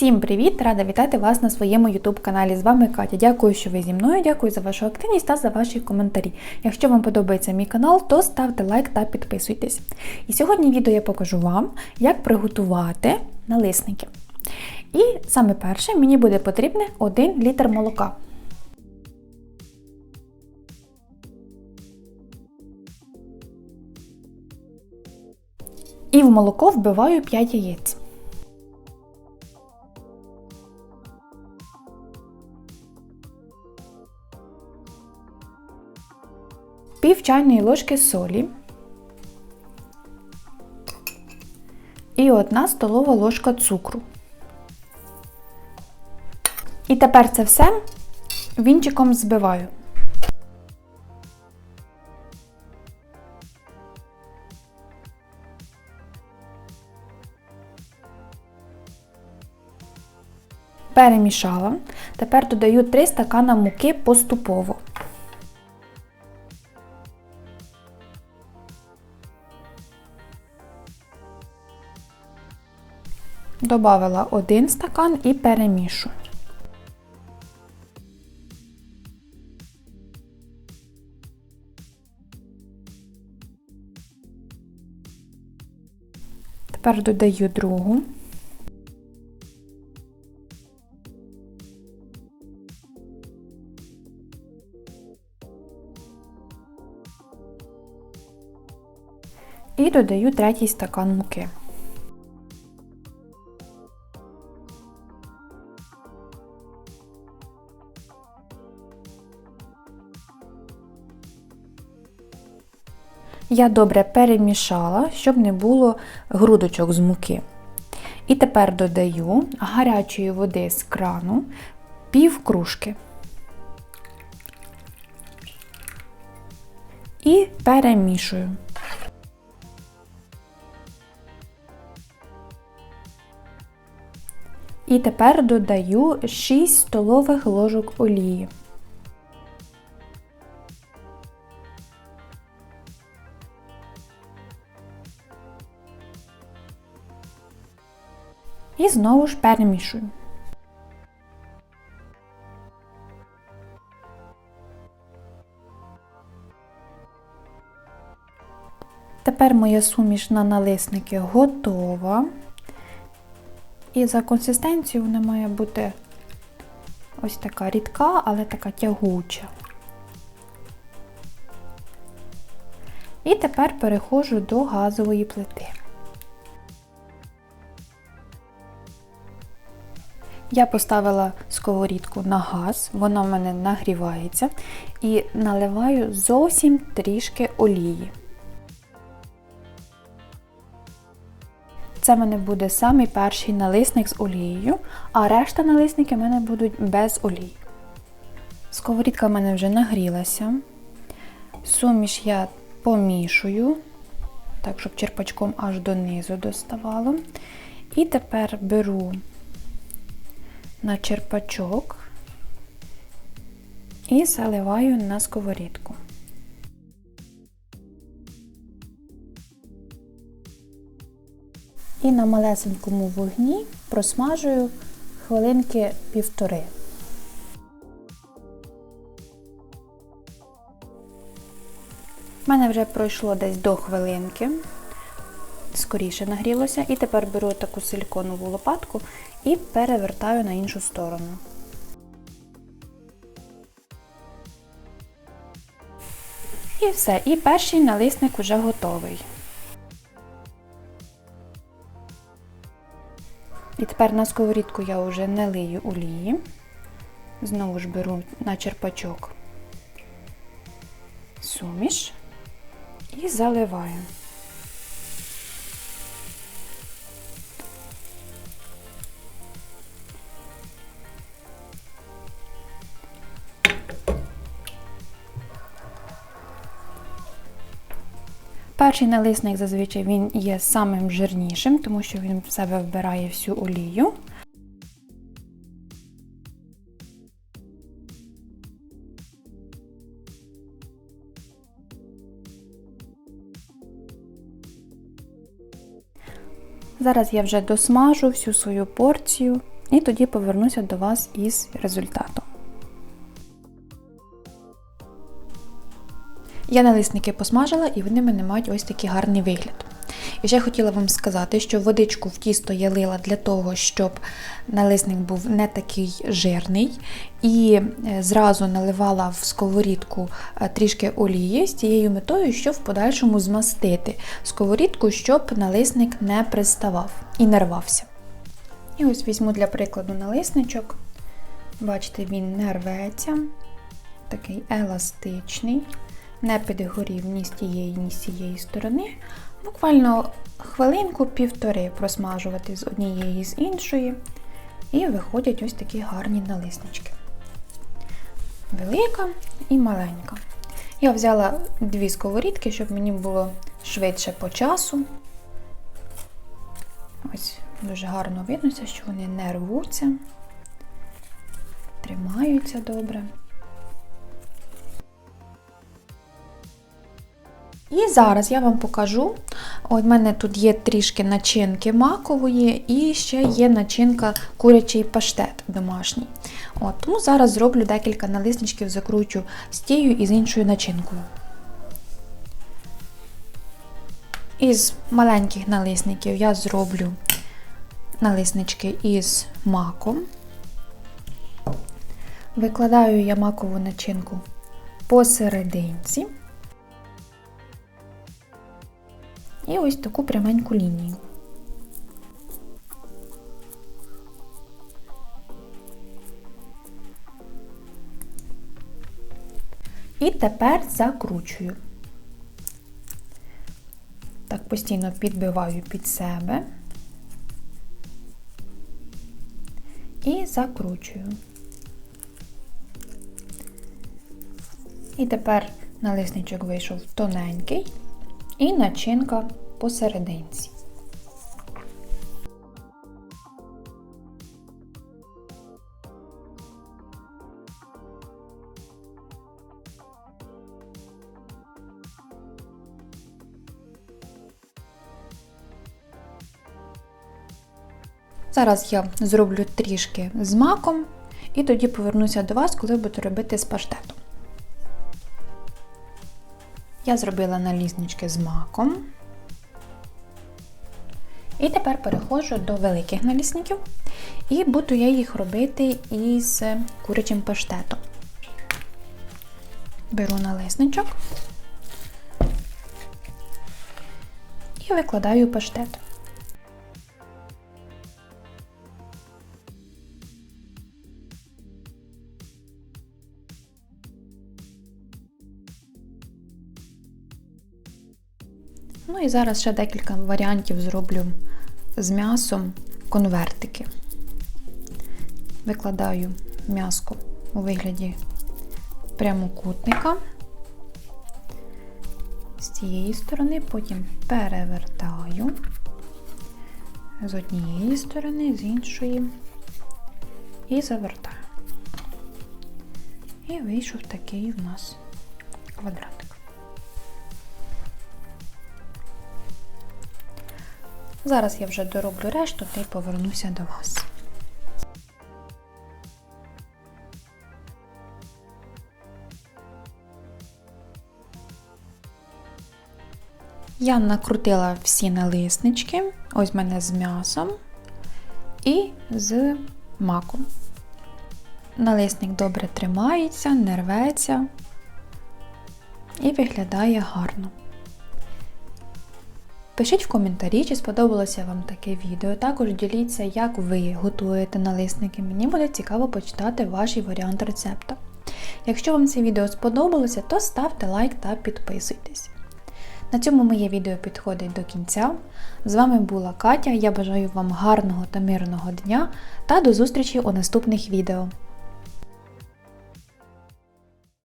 Всім привіт! Рада вітати вас на своєму YouTube каналі. З вами Катя. Дякую, що ви зі мною. Дякую за вашу активність та за ваші коментарі. Якщо вам подобається мій канал, то ставте лайк та підписуйтесь. І сьогодні відео я покажу вам, як приготувати налисники. І саме перше мені буде потрібне 1 літр молока. І в молоко вбиваю 5 яєць. Пів чайної ложки солі і 1 столова ложка цукру. І тепер це все вінчиком збиваю. Перемішала. Тепер додаю 3 стакана муки поступово. Добавила один стакан і перемішую. Тепер додаю другу. І додаю третій стакан муки. Я добре перемішала, щоб не було грудочок з муки. І тепер додаю гарячої води з крану пів кружки. І перемішую. І тепер додаю 6 столових ложок олії. І знову ж перемішую. Тепер моя суміш на налисники готова. І за консистенцією вона має бути ось така рідка, але така тягуча. І тепер переходжу до газової плити. Я поставила сковорідку на газ, вона в мене нагрівається, і наливаю зовсім трішки олії. Це в мене буде самий перший налисник з олією, а решта налисники в мене будуть без олії. Сковорідка в мене вже нагрілася. Суміш я помішую, так, щоб черпачком аж донизу доставало. І тепер беру на черпачок і заливаю на сковорідку. І на малесенькому вогні просмажую хвилинки півтори. У мене вже пройшло десь до хвилинки, скоріше нагрілося, і тепер беру таку силіконову лопатку і перевертаю на іншу сторону. І все, і перший налисник вже готовий. І тепер на сковорідку я вже не лию олії. Знову ж беру на черпачок суміш і заливаю. Перший налисник зазвичай він є самим жирнішим, тому що він в себе вбирає всю олію. Зараз я вже досмажу всю свою порцію і тоді повернуся до вас із результатом. Я налисники посмажила і вони мене мають ось такий гарний вигляд. І ще хотіла вам сказати, що водичку в тісто я лила для того, щоб налисник був не такий жирний. І е, зразу наливала в сковорідку е, трішки олії з тією метою, щоб в подальшому змастити сковорідку, щоб налисник не приставав і не рвався. І ось візьму для прикладу налисничок. Бачите, він не рветься, такий еластичний, не підгорів ні з тієї, ні з цієї сторони. Буквально хвилинку-півтори просмажувати з однієї з іншої. І виходять ось такі гарні налиснички. Велика і маленька. Я взяла дві сковорідки, щоб мені було швидше по часу. Ось дуже гарно виднося, що вони не рвуться, тримаються добре. І зараз я вам покажу. В мене тут є трішки начинки макової і ще є начинка курячий паштет домашній. От, Тому зараз зроблю декілька налисничків, закручу з тією і з іншою начинкою. Із маленьких налисників я зроблю налиснички із маком. Викладаю я макову начинку посерединці. І ось таку пряменьку лінію. І тепер закручую. Так, постійно підбиваю під себе і закручую. І тепер налисничок вийшов тоненький і начинка посерединці. Зараз я зроблю трішки з маком і тоді повернуся до вас, коли буду робити з паштетом. Я зробила налізнички з маком. І тепер переходжу до великих налісників і буду я їх робити із курячим паштетом. Беру налисничок і викладаю паштет. Ну і зараз ще декілька варіантів зроблю з м'ясом конвертики. Викладаю м'яско у вигляді прямокутника з цієї сторони, потім перевертаю з однієї сторони, з іншої і завертаю. І вийшов такий в нас квадратик. Зараз я вже дороблю решту та й повернуся до вас. Я накрутила всі налиснички, ось в мене з м'ясом і з маком. Налисник добре тримається, не рветься і виглядає гарно. Пишіть в коментарі, чи сподобалося вам таке відео. Також діліться, як ви готуєте налисники. Мені буде цікаво почитати ваш варіант рецепту. Якщо вам це відео сподобалося, то ставте лайк та підписуйтесь. На цьому моє відео підходить до кінця. З вами була Катя. Я бажаю вам гарного та мирного дня та до зустрічі у наступних відео.